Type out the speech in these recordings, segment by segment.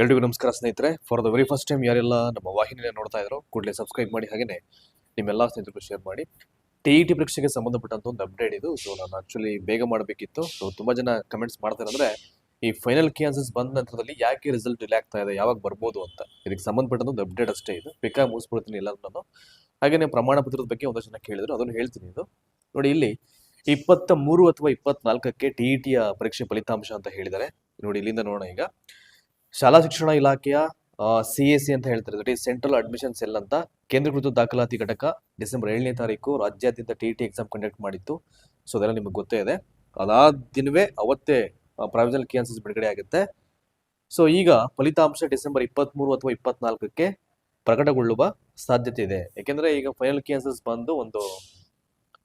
ಎಲ್ರಿಗೂ ನಮಸ್ಕಾರ ಸ್ನೇಹಿತರೆ. For the very first time ಯಾರೆಲ್ಲ ನಮ್ಮ ವಾಹಿನಿನ ನೋಡ್ತಾ ಇದ್ರು, ಕೂಡಲೇ ಸಬ್ಸ್ಕ್ರೈಬ್ ಮಾಡಿ ಹಾಗೆಯೇ ನಿಮ್ಮೆಲ್ಲ ಸ್ನೇಹಿತರಿಗೂ ಶೇರ್ ಮಾಡಿ. ಟಿ ಇ ಟಿ ಪರೀಕ್ಷೆಗೆ ಸಂಬಂಧಪಟ್ಟಂತ ಒಂದು ಅಪ್ಡೇಟ್ ಇದು. ಸೊ ನಾನು ಆ್ಯಕ್ಚುಲಿ ಬೇಗ ಮಾಡಬೇಕಿತ್ತು. ಸೊ ತುಂಬಾ ಜನ ಕಮೆಂಟ್ಸ್ ಮಾಡ್ತಾರೆ ಈ ಫೈನಲ್ ಕಿ ಆನ್ಸರ್ಸ್ ಬಂದ ನಂತರದಲ್ಲಿ ಯಾಕೆ ರಿಸಲ್ಟ್ ಡಿಲೇ ಆಗ್ತಾ ಇದೆ, ಯಾವಾಗ ಬರ್ಬೋದು ಅಂತ. ಇದಕ್ಕೆ ಸಂಬಂಧಪಟ್ಟಂತ ಒಂದು ಅಪ್ಡೇಟ್ ಅಷ್ಟೇ ಇದು. ಬೇಕಾಗಿ ಮುಗಿಸ್ಬಿಡ್ತೀನಿ ಎಲ್ಲ ನಾನು ಹಾಗೆಯೇ ಪ್ರಮಾಣ ಪತ್ರದ ಬಗ್ಗೆ ಒಂದಷ್ಟು ಜನ ಕೇಳಿದ್ರು. ಅದನ್ನು ಹೇಳ್ತೀನಿ ಇದು. ನೋಡಿ, ಇಲ್ಲಿ ಇಪ್ಪತ್ತ ಮೂರು ಅಥವಾ ಇಪ್ಪತ್ನಾಲ್ಕಕ್ಕೆ ಟಿ ಇ ಟಿಯ ಪರೀಕ್ಷೆ ಫಲಿತಾಂಶ ಅಂತ ಹೇಳಿದ್ದಾರೆ. ನೋಡಿ, ಇಲ್ಲಿಂದ ನೋಡೋಣ ಈಗ. ಶಾಲಾ ಶಿಕ್ಷಣ ಇಲಾಖೆಯ ಸಿ ಎ ಸಿ ಅಂತ ಹೇಳ್ತಾರೆ that is central admission cell ಅಂತ ಕೇಂದ್ರೀಕೃತ ದಾಖಲಾತಿ ಘಟಕ ಡಿಸೆಂಬರ್ ಏಳನೇ ತಾರೀಕು ರಾಜ್ಯಾದ್ಯಂತ ಟಿ ಟಿ ಎಕ್ಸಾಮ್ ಕಂಡಕ್ಟ್ ಮಾಡಿತ್ತು. ಸೊ, ಅದೆಲ್ಲ ನಿಮಗೆ ಗೊತ್ತೇ ಇದೆ. ಅದಾದ ದಿನವೇ ಅವತ್ತೇ ಪ್ರಾವಿಷನಲ್ ಕಿ ಆನ್ಸರ್ಸ್ ಬಿಡುಗಡೆ ಆಗುತ್ತೆ. ಸೊ, ಈಗ ಫಲಿತಾಂಶ ಡಿಸೆಂಬರ್ ಇಪ್ಪತ್ತ್ಮೂರು ಅಥವಾ ಇಪ್ಪತ್ನಾಲ್ಕಕ್ಕೆ ಪ್ರಕಟಗೊಳ್ಳುವ ಸಾಧ್ಯತೆ ಇದೆ. ಯಾಕೆಂದ್ರೆ ಈಗ ಫೈನಲ್ ಕಿ ಆನ್ಸರ್ಸ್ ಬಂದು ಒಂದು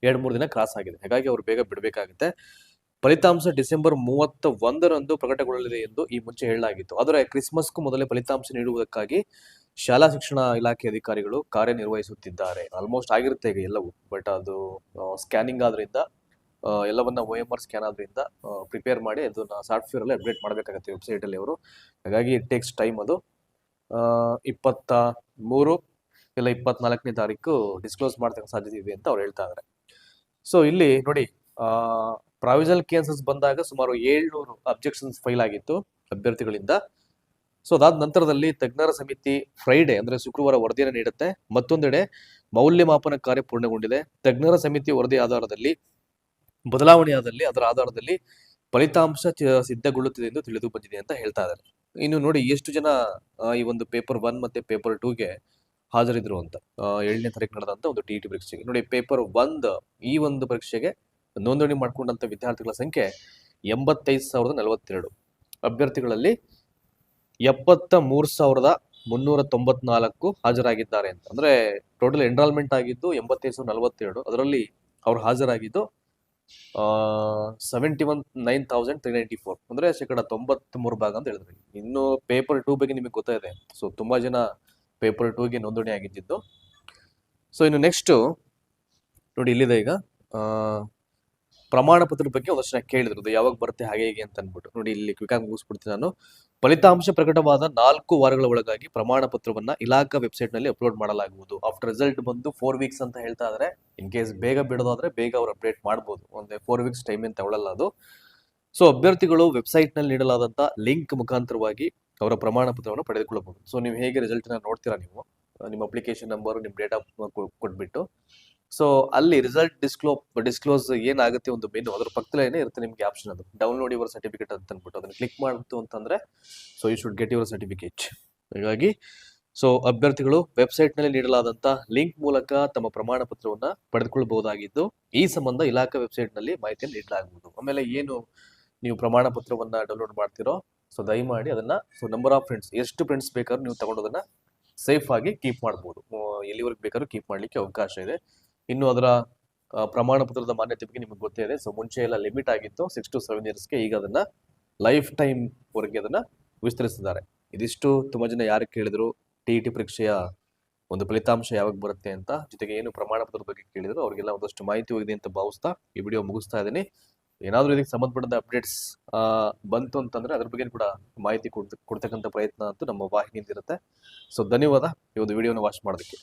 ಎರಡು ಮೂರು ದಿನ ಕ್ರಾಸ್ ಆಗಿದೆ. ಹಾಗಾಗಿ ಅವರು ಬೇಗ ಬಿಡಬೇಕಾಗುತ್ತೆ. ಫಲಿತಾಂಶ ಡಿಸೆಂಬರ್ ಮೂವತ್ತ ಒಂದರಂದು ಪ್ರಕಟಗೊಳ್ಳಲಿದೆ ಎಂದು ಈ ಮುಂಚೆ ಹೇಳಲಾಗಿತ್ತು. ಆದರೆ ಕ್ರಿಸ್ಮಸ್ಗೂ ಮೊದಲೇ ಫಲಿತಾಂಶ ನೀಡುವುದಕ್ಕಾಗಿ ಶಾಲಾ ಶಿಕ್ಷಣ ಇಲಾಖೆ ಅಧಿಕಾರಿಗಳು ಕಾರ್ಯನಿರ್ವಹಿಸುತ್ತಿದ್ದಾರೆ. ಆಲ್ಮೋಸ್ಟ್ ಆಗಿರುತ್ತೆ ಈಗ ಎಲ್ಲವೂ. ಬಟ್ ಅದು ಸ್ಕ್ಯಾನಿಂಗ್ ಆದ್ರಿಂದ ಎಲ್ಲವನ್ನ ಒ ಎಂ ಆರ್ ಸ್ಕ್ಯಾನ್ ಆದ್ರಿಂದ ಪ್ರಿಪೇರ್ ಮಾಡಿ ಅದನ್ನ ಸಾಫ್ಟ್ವೇರ್ ಅಲ್ಲಿ ಅಪ್ಡೇಟ್ ಮಾಡಬೇಕಾಗುತ್ತೆ ವೆಬ್ಸೈಟ್ ಅಲ್ಲಿ ಅವರು. ಹಾಗಾಗಿ ಇಟ್ ಟೇಕ್ಸ್ ಟೈಮ್ ಅದು. ಇಪ್ಪತ್ತ ಮೂರು ಇಲ್ಲ ಇಪ್ಪತ್ನಾಲ್ಕನೇ ತಾರೀಕು ಡಿಸ್ಕ್ಲೋಸ್ ಮಾಡ್ತಕ್ಕ ಸಾಧ್ಯತೆ ಇದೆ ಅಂತ ಅವ್ರು ಹೇಳ್ತಾ ಇದ್ದಾರೆ ಸೊ ಇಲ್ಲಿ ನೋಡಿ ಪ್ರಾವಿಷನಲ್ ಕೇಸಸ್ ಬಂದಾಗ ಸುಮಾರು ಏಳ್ನೂರು ಅಬ್ಜೆಕ್ಷನ್ಸ್ ಫೈಲ್ ಆಗಿತ್ತು ಅಭ್ಯರ್ಥಿಗಳಿಂದ. ಸೊ ಅದಾದ ನಂತರದಲ್ಲಿ ತಜ್ಞರ ಸಮಿತಿ ಫ್ರೈಡೆ ಅಂದ್ರೆ ಶುಕ್ರವಾರ ವರದಿಯನ್ನು ನೀಡುತ್ತೆ. ಮತ್ತೊಂದೆಡೆ ಮೌಲ್ಯಮಾಪನ ಕಾರ್ಯ ಪೂರ್ಣಗೊಂಡಿದೆ. ತಜ್ಞರ ಸಮಿತಿ ವರದಿ ಆಧಾರದಲ್ಲಿ, ಬದಲಾವಣೆಯಾದಲ್ಲಿ ಅದರ ಆಧಾರದಲ್ಲಿ ಫಲಿತಾಂಶ ಸಿದ್ಧಗೊಳ್ಳುತ್ತಿದೆ ಎಂದು ತಿಳಿದು ಬಂದಿದೆ ಅಂತ ಹೇಳ್ತಾ ಇದ್ದಾರೆ. ಇನ್ನು ನೋಡಿ, ಎಷ್ಟು ಜನ ಈ ಒಂದು ಪೇಪರ್ ಒನ್ ಮತ್ತೆ ಪೇಪರ್ ಟೂಗೆ ಹಾಜರಿದ್ರು ಅಂತ ಏಳನೇ ತಾರೀಕು ನಡೆದಂತ ಒಂದು ಟಿ ಟಿ ಪರೀಕ್ಷೆಗೆ. ನೋಡಿ, ಪೇಪರ್ ಒಂದು ಈ ಒಂದು ಪರೀಕ್ಷೆಗೆ ನೋಂದಣಿ ಮಾಡಿಕೊಂಡಂತ ವಿದ್ಯಾರ್ಥಿಗಳ ಸಂಖ್ಯೆ ಎಂಬತ್ತೈದು ಸಾವಿರದ ನಲವತ್ತೆರಡು. ಅಭ್ಯರ್ಥಿಗಳಲ್ಲಿ ಎಪ್ಪತ್ತ ಮೂರು ಸಾವಿರದ ಮುನ್ನೂರ ತೊಂಬತ್ನಾಲ್ಕು ಹಾಜರಾಗಿದ್ದಾರೆ ಅಂತ. ಅಂದರೆ ಟೋಟಲ್ ಎನ್ರಾಲ್ಮೆಂಟ್ ಆಗಿದ್ದು ಎಂಬತ್ತೈದು ಸಾವಿರದ ನಲವತ್ತೆರಡು. ಅದರಲ್ಲಿ ಅವ್ರು ಹಾಜರಾಗಿದ್ದು seventy one nine thousand three ninety four ಅಂದ್ರೆ ಶೇಕಡ ತೊಂಬತ್ತ್ ಮೂರು ಭಾಗ ಅಂತ ಹೇಳಿದ್ರು. ಇನ್ನು ಪೇಪರ್ ಟೂ ಬಗ್ಗೆ ನಿಮಗೆ ಗೊತ್ತಾಯಿದೆ ಸೊ ತುಂಬಾ ಜನ ಪೇಪರ್ ಟೂಗೆ ನೋಂದಣಿ ಆಗಿದ್ದಿದ್ದು. ಸೊ ಇನ್ನು ನೆಕ್ಸ್ಟ್ ನೋಡಿ ಇಲ್ಲಿದೆ ಈಗ. ಪ್ರಮಾಣ ಪತ್ರದ ಬಗ್ಗೆ ಒಂದಷ್ಟು ಕೇಳಿದ್ರು. ಯಾವಾಗ ಬರುತ್ತೆ, ಹಾಗೆ ಹೀಗೆ ಅಂತ ಅಂದ್ಬಿಟ್ಟು. ನೋಡಿ, ಇಲ್ಲಿ ಕ್ವಿಕಾಗಿ ಮುಗಿಸ್ಬಿಡ್ತೀನಿ ನಾನು. ಫಲಿತಾಂಶ ಪ್ರಕಟವಾದ ನಾಲ್ಕು ವಾರಗಳ ಒಳಗಾಗಿ ಪ್ರಮಾಣ ಪತ್ರವನ್ನ ಇಲಾಖಾ ವೆಬ್ಸೈಟ್ನಲ್ಲಿ ಅಪ್ಲೋಡ್ ಮಾಡಲಾಗುವುದು. ಆಫ್ಟರ್ ರಿಸಲ್ಟ್ ಬಂದು ಫೋರ್ ವೀಕ್ಸ್ ಅಂತ ಹೇಳ್ತಾ ಇದ್ರೆ. ಇನ್ ಕೇಸ್ ಬೇಗ ಬಿಡೋದಾದ್ರೆ ಬೇಗ ಅವ್ರು ಅಪ್ಡೇಟ್ ಮಾಡಬಹುದು ಒಂದು ಫೋರ್ ವೀಕ್ಸ್ ಟೈಮ್ ಅಂತ ತಗೊಳ್ಳಲ್ಲ ಅದು. ಸೊ ಅಭ್ಯರ್ಥಿಗಳು ವೆಬ್ಸೈಟ್ನಲ್ಲಿ ನೀಡಲಾದಂತ ಲಿಂಕ್ ಮುಖಾಂತರವಾಗಿ ಅವರ ಪ್ರಮಾಣ ಪತ್ರವನ್ನು ಪಡೆದುಕೊಳ್ಳಬಹುದು. ಸೊ ನೀವು ಹೇಗೆ ರಿಸಲ್ಟ್ ನೋಡ್ತೀರಾ ನೀವು? ನಿಮ್ಮ ಅಪ್ಲಿಕೇಶನ್ ನಂಬರ್, ನಿಮ್ಮ ಡೇಟಾ ಕೊಟ್ಬಿಟ್ಟು. ಸೊ ಅಲ್ಲಿ ರಿಸಲ್ಟ್ ಡಿಸ್ಕ್ಲೋ ಡಿಸ್ಕ್ಲೋಸ್ ಏನಾಗುತ್ತೆ ಒಂದು ಮೆನು ಅದ್ರ ಪಕ್ಕದಲ್ಲೇ ಇರುತ್ತೆ ನಿಮಗೆ ಆಪ್ಷನ್ ಅದು. ಡೌನ್ಲೋಡ್ ಯುವರ್ ಸರ್ಟಿಫಿಕೇಟ್ ಅಂತ ಅಂದ್ಬಿಟ್ಟು ಅದನ್ನ ಕ್ಲಿಕ್ ಮಾಡಿತು ಅಂತಂದ್ರೆ so you should get your certificate ಹೀಗಾಗಿ ಸೊ ಅಭ್ಯರ್ಥಿಗಳು ವೆಬ್ಸೈಟ್ನಲ್ಲಿ ನೀಡಲಾದಂತ ಲಿಂಕ್ ಮೂಲಕ ತಮ್ಮ ಪ್ರಮಾಣ ಪತ್ರವನ್ನು ಪಡೆದುಕೊಳ್ಳಬಹುದಾಗಿದ್ದು ಈ ಸಂಬಂಧ ಇಲಾಖಾ ವೆಬ್ಸೈಟ್ನಲ್ಲಿ ಮಾಹಿತಿಯನ್ನು ನೀಡಲಾಗುವುದು ಆಮೇಲೆ ಏನು ನೀವು ಪ್ರಮಾಣ ಪತ್ರವನ್ನ ಡೌನ್ಲೋಡ್ ಮಾಡ್ತಿರೋ ಸೊ ದಯಮಾಡಿ ಅದನ್ನ ಸೊ ನಂಬರ್ ಆಫ್ ಫ್ರೆಂಡ್ಸ್ ಎಷ್ಟು ಫ್ರೆಂಡ್ಸ್ ಬೇಕಾದ್ರೂ ನೀವು ತಗೊಂಡೋದನ್ನ ಸೇಫ್ ಆಗಿ ಕೀಪ್ ಮಾಡ್ಬೋದು. ಎಲ್ಲಿವರೆಗೆ ಬೇಕಾದ್ರೂ ಕೀಪ್ ಮಾಡ್ಲಿಕ್ಕೆ ಅವಕಾಶ ಇದೆ. ಇನ್ನು ಅದರ ಪ್ರಮಾಣ ಪತ್ರದ ಮಾನ್ಯತೆ ಬಗ್ಗೆ ನಿಮಗೆ ಗೊತ್ತೇ ಇದೆ. ಸೊ ಮುಂಚೆ ಎಲ್ಲ ಲಿಮಿಟ್ ಆಗಿತ್ತು. ಸಿಕ್ಸ್ ಟು ಸೆವೆನ್ ಇಯರ್ಸ್ಗೆ ಈಗ ಅದನ್ನ ಲೈಫ್ ಟೈಮ್ ವರೆಗೆ ಅದನ್ನ ವಿಸ್ತರಿಸಿದ್ದಾರೆ. ಇದಿಷ್ಟು ತುಂಬಾ ಜನ ಯಾರು ಕೇಳಿದ್ರು ಟಿ ಟಿ ಪರೀಕ್ಷೆಯ ಒಂದು ಫಲಿತಾಂಶ ಯಾವಾಗ ಬರುತ್ತೆ ಅಂತ, ಜೊತೆಗೆ ಏನು ಪ್ರಮಾಣ ಪತ್ರದ ಬಗ್ಗೆ ಕೇಳಿದ್ರು, ಅವ್ರಿಗೆಲ್ಲ ಒಂದಷ್ಟು ಮಾಹಿತಿ ಹೋಗಿದೆ ಅಂತ ಭಾವಿಸ್ತಾ ಈ ವಿಡಿಯೋ ಮುಗಿಸ್ತಾ ಇದ್ದೀನಿ. ಏನಾದರೂ ಇದಕ್ಕೆ ಸಂಬಂಧಪಟ್ಟ ಅಪ್ಡೇಟ್ಸ್ ಬಂತು ಅಂತಂದ್ರೆ ಅದ್ರ ಬಗ್ಗೆ ಕೂಡ ಮಾಹಿತಿ ಕೊಡ್ತ, ಕೊಡ್ತಕ್ಕಂಥ ಪ್ರಯತ್ನ ಅಂತೂ ನಮ್ಮ ವಾಹಿನಿಯಿಂದ ಇರುತ್ತೆ ಸೊ ಧನ್ಯವಾದ. ಈ ಒಂದು ವಿಡಿಯೋನ ವಾಚ್ ಮಾಡೋದಕ್ಕೆ